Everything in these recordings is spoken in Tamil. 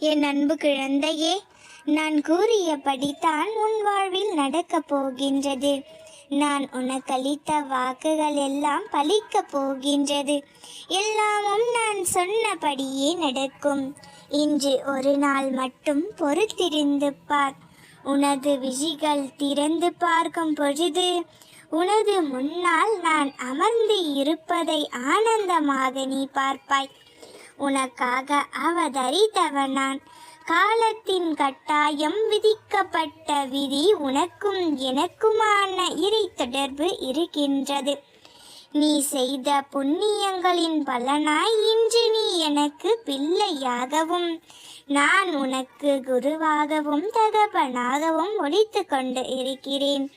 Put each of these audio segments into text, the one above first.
என் அன்பு குழந்தையே நான் கூறியபடித்தான் உன் வாழ்வில் நடக்கப் போகின்றது. நான் உனக்களித்த வாக்குகள் எல்லாம் பலிக்கப் போகின்றது. எல்லாமும் நான் சொன்னபடியே நடக்கும். இன்று ஒரு நாள் மட்டும் பொறுத்திருந்து பார். உனது விழிகள் திறந்து பார்க்கும் பொழுது உனது முன்னால் நான் அமர்ந்து இருப்பதை ஆனந்தமாக நீ பார்ப்பாய். உனக்காக அவதரித்தவன் நான். காலத்தின் கட்டாயம் விதிக்கப்பட்ட விதி உனக்கும் எனக்குமான இறை தொடர்பு இருக்கின்றது. நீ செய்த புண்ணியங்களின் பலனாய் இன்று நீ எனக்கு பிள்ளையாகவும் நான் உனக்கு குருவாகவும் தகப்பனாகவும் ஒழித்து கொண்டு இருக்கிறேன்.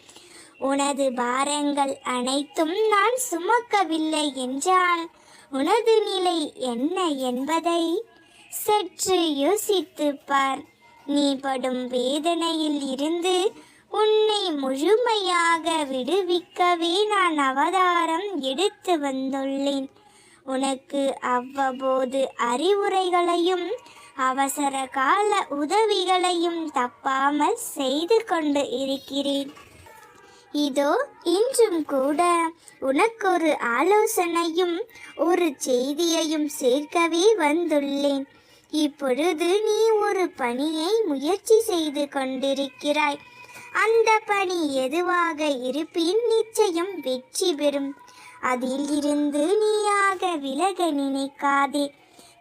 உனது பாரங்கள் அனைத்தும் நான் சுமக்கவில்லை என்றால் உனது நிலை என்ன என்பதை சற்று யோசித்துப் பார் நீ படும் வேதனையில் இருந்து உன்னை முழுமையாக விடுவிக்கவே நான் அவதாரம் எடுத்து வந்துள்ளேன். உனக்கு அவ்வப்போது அறிவுரைகளையும் அவசர கால உதவிகளையும் தப்பாமல் செய்து கொண்டு இருக்கிறேன். இதோ இன்றும் கூட உனக்கொரு ஆலோசனையும் ஒரு செய்தியையும் சேர்க்கவே வந்துள்ளேன். இப்பொழுது நீ ஒரு பணியை முயற்சி செய்து கொண்டிருக்கிறாய். அந்த பணி எதுவாக இருப்பின் நிச்சயம் வெற்றி பெறும். அதில் இருந்து நீயாக விலக நினைக்காதே.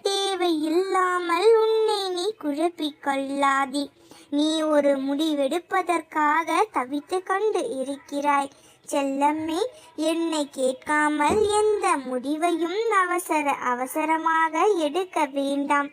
தேவையில்லாமல் உன்னை நீ குழப்பிக்கொள்ளாதே நீ ஒரு முடிவெடுப்பதற்காக தவித்து கொண்டு இருக்கிறாய். செல்லம்மே என்னை கேட்காமல் எந்த முடிவையும் அவசர அவசரமாக எடுக்க வேண்டாம்.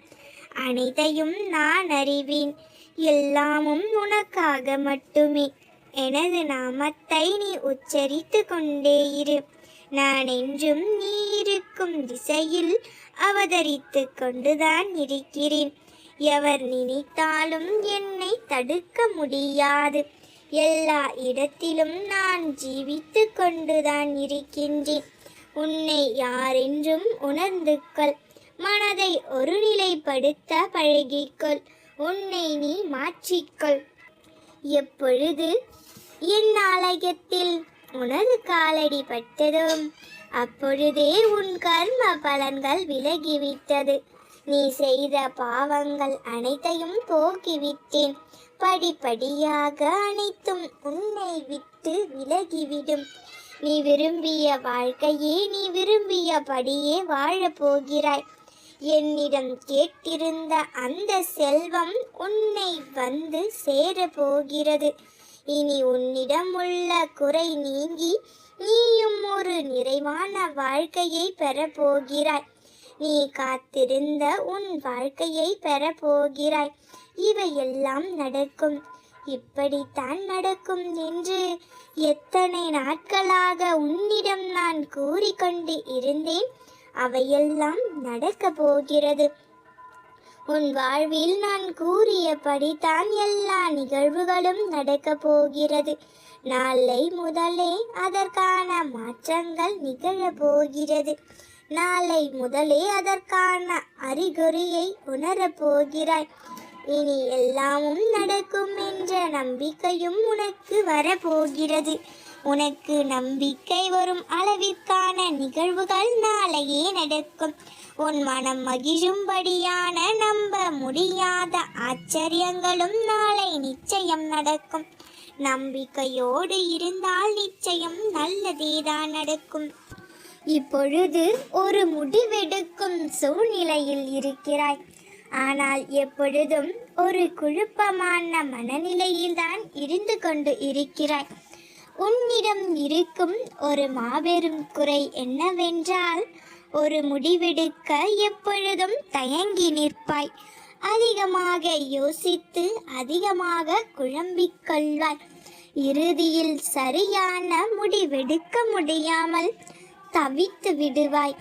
அனைத்தையும் நான் அறிவேன். எல்லாமும் உனக்காக மட்டுமே. எனது நாமத்தை நீ உச்சரித்து கொண்டே இரு. நான் என்றும் நீ இருக்கும் திசையில் அவதரித்து கொண்டுதான் இருக்கிறேன். எவர் நினைத்தாலும் என்னை தடுக்க முடியாது. எல்லா இடத்திலும் நான் ஜீவித்து கொண்டுதான் இருக்கின்றேன். உன்னை யாரென்றும் உணர்ந்து கொள். மனதை ஒருநிலைப்படுத்த பழகிக்கொள். உன்னை நீ மாற்றிக்கொள் எப்பொழுது? என் ஆலயத்தில் உனது காலடி பட்டதும் அப்பொழுதே உன் கர்ம பலன்கள் விலகிவிட்டது. நீ செய்த பாவங்கள் அனைத்தையும் போக்கிவிட்டேன். படிப்படியாக அனைத்தும் உன்னை விட்டு விலகிவிடும். நீ விரும்பிய வாழ்க்கையே நீ விரும்பியபடியே வாழப் போகிறாய் என்னிடம் கேட்டிருந்த அந்த செல்வம் உன்னை வந்து சேர போகிறது இனி உன்னிடம் உள்ள குறை நீங்கி நீயும் ஒரு நிறைவான வாழ்க்கையை பெறப்போகிறாய். போகிறாய் நீ காத்திருந்த உன் வாழ்க்கையை பெற போகிறாய். இவையெல்லாம் நடக்கும். இப்படித்தான் நடக்கும் என்று எத்தனை நாட்களாக உன்னிடம் நான் கூறிக்கொண்டு இருந்தேன். அவையெல்லாம் நடக்கப் போகிறது. உன் வாழ்வில் நான் கூறியபடிதான் எல்லா நிகழ்வுகளும் நடக்கப் போகிறது. நாளை முதலே அதற்கான மாற்றங்கள் நிகழப் போகிறது. நாளை முதலே அதற்கான அறிகுறியை உணரப் போகிறாய் இனி எல்லாமும் நடக்கும் என்ற நம்பிக்கையும் உனக்கு வரப்போகிறது. உனக்கு நம்பிக்கை வரும் அளவிற்கான நிகழ்வுகள் நாளையே நடக்கும். உன் மனம் மகிழும்படியான நம்ப முடியாத ஆச்சரியங்களும் நாளை நிச்சயம் நடக்கும். நம்பிக்கையோடு இருந்தால் நிச்சயம் நல்லதேதான் நடக்கும். இப்பொழுது ஒரு முடிவெடுக்கும் சூழ்நிலையில் இருக்கிறாய். ஆனால் எப்பொழுதும் ஒரு குழப்பமான மனநிலையில்தான் இருந்து கொண்டு இருக்கிறாய். உன்னிடம் இருக்கும் ஒரு மாபெரும் குறை என்னவென்றால் ஒரு முடிவெடுக்க எப்பொழுதும் தயங்கி நிற்பாய். அதிகமாக யோசித்து அதிகமாக குழம்பிக் கொள்வாய். இறுதியில் சரியான முடிவெடுக்க முடியாமல் தவித்து விடுவாய்.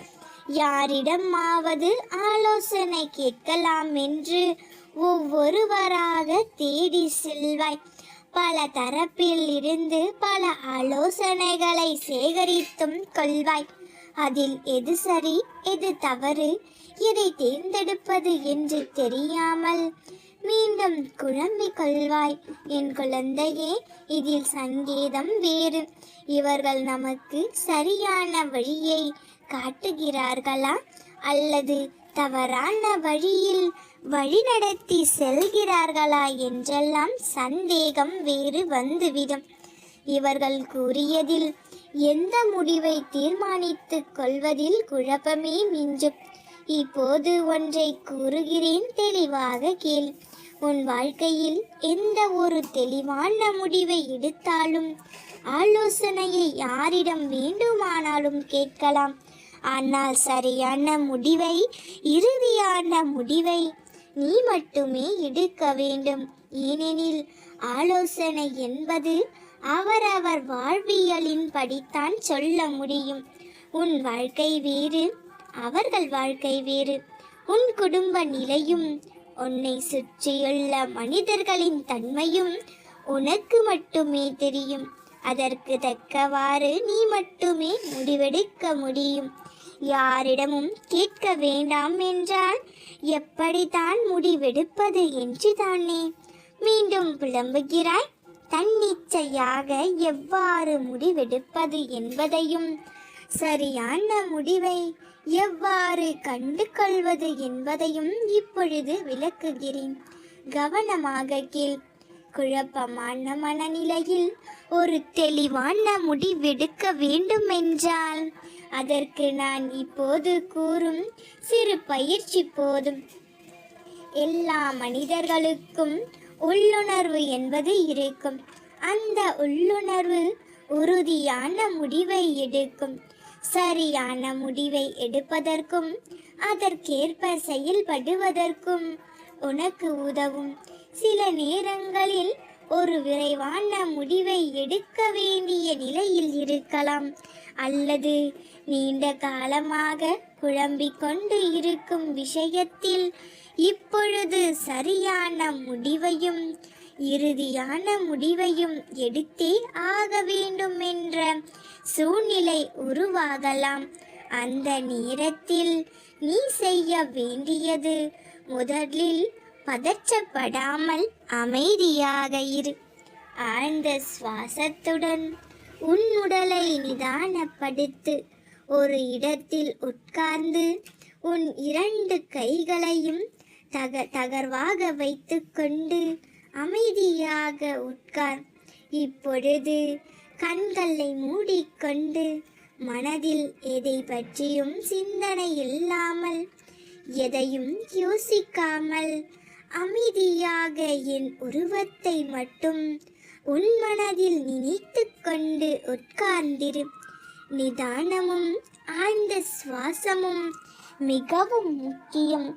யாரிடமாவது ஆலோசனை கேட்கலாம் என்று ஒவ்வொருவராக தேடி செல்வாய். பல தரப்பில் இருந்து பல ஆலோசனைகளை சேகரித்தும் கொள்வாய். அதில் எது சரி எது தவறு எதை தேர்ந்தெடுப்பது என்று தெரியாமல் மீண்டும் குழம்பிக் கொள்வாய். என் குழந்தையே இதில் சங்கேதம் வேறு. இவர்கள் நமக்கு சரியான வழியை காட்டுகிறார்களா? அல்லது தவறான வழியில் வழிநடத்தி செல்கிறார்களா என்றெல்லாம் சந்தேகம் வேறு வந்துவிடும். இவர்கள் கூறியதில் எந்த முடிவை தீர்மானித்துக் கொள்வதில் குழப்பமே மிஞ்சும். இப்போது ஒன்றை கூறுகிறேன் தெளிவாக கேள். உன் வாழ்க்கையில் எந்த ஒரு தெளிவான முடிவை எடுத்தாலும் ஆலோசனையை யாரிடம் வேண்டுமானாலும் கேட்கலாம். ஆனால் சரியான முடிவை இறுதியான முடிவை நீ மட்டுமே எடுக்க வேண்டும். ஏனெனில் ஆலோசனை என்பது அவரவர் வாழ்வியலின் படித்தான் சொல்ல முடியும். உன் வாழ்க்கை வேறு அவர்கள் வாழ்க்கை வேறு. உன் குடும்ப நிலையும் உன்னை சுற்றியுள்ள மனிதர்களின் தன்மையும் உனக்கு மட்டுமே தெரியும். அதற்கு தக்கவாறு நீ மட்டுமே முடிவெடுக்க முடியும். யாரிடமும் கேட்க வேண்டாம் என்றால் எப்படித்தான் முடிவெடுப்பது என்று தானே மீண்டும் புலம்புகிறாய். தன்னிச்சையாக எவ்வாறு முடிவெடுப்பது என்பதையும் சரியான முடிவை எவ்வாறு கண்டு கொள்வது என்பதையும் இப்பொழுது விளக்குகிறேன். கவனமாக கேள். குழப்பமான மனநிலையில் ஒரு தெளிவான முடிவெடுக்க வேண்டுமென்றால் அதற்கு நான் இப்போது கூறும் சிறு பயிற்சி போதும். எல்லா மனிதர்களுக்கும் உள்ளுணர்வு என்பது இருக்கும். அந்த உள்ளுணர்வு உறுதியான முடிவை எடுக்கும். சரியான முடிவை எடுப்பதற்கும் அதற்கேற்ப செயல்படுவதற்கும் உனக்கு உதவும். சில நேரங்களில் ஒரு விரைவான முடிவை எடுக்க வேண்டிய நிலையில் இருக்கலாம். அல்லது நீண்ட காலமாக குழம்பிக் கொண்டு இருக்கும் விஷயத்தில் இப்பொழுது சரியான முடிவையும் இறுதியான முடிவையும் எடுத்தே ஆக வேண்டும் என்ற சூழ்நிலை உருவாகலாம். அந்த நேரத்தில் நீ செய்ய வேண்டியது முதலில் பதற்றப்படாமல் அமைதியாக இரு. ஆழ்ந்த சுவாசத்துடன் உன் உடலை நிதானப்படுத்து. ஒரு இடத்தில் உட்கார்ந்து உன் இரண்டு கைகளையும் தக தகர்வாக வைத்துக்கொண்டு அமைதியாக உட்கார். இப்பொழுது கண்களை மூடிக்கொண்டு மனதில் எதை பற்றியும் சிந்தனை இல்லாமல் எதையும் யோசிக்காமல் அமைதியாக என் உருவத்தை மட்டும் உன் மனதில் நினைத்து கொண்டு உட்கார்ந்திரு. நிதானமும் ஆழ்ந்த சுவாசமும் மிகவும் முக்கியம்.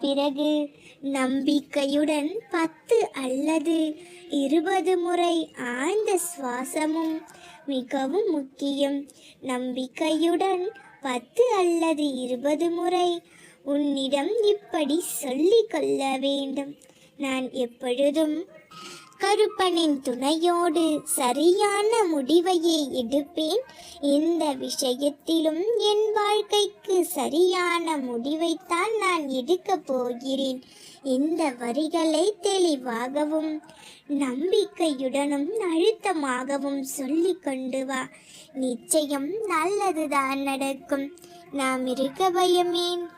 பிறகு நம்பிக்கையுடன் பத்து அல்லது இருபது முறை ஆழ்ந்த சுவாசமும் மிகவும் முக்கியம். நம்பிக்கையுடன் பத்து அல்லது இருபது முறை உன்னிடம் இப்படி சொல்லிக் கொள்ள வேண்டும். நான் எப்பொழுதும் கருப்பனின் துணையோடு சரியான முடிவையே எடுப்பேன். இந்த விஷயத்திலும் என் வாழ்க்கைக்கு சரியான முடிவைத்தான் நான் எடுக்கப் போகிறேன். இந்த வரிகளை தெளிவாகவும் நம்பிக்கையுடனும் அழுத்தமாகவும் சொல்லிக் கொண்டு வா. நிச்சயம் நல்லதுதான் நடக்கும். நாம் இருக்க பயமேன்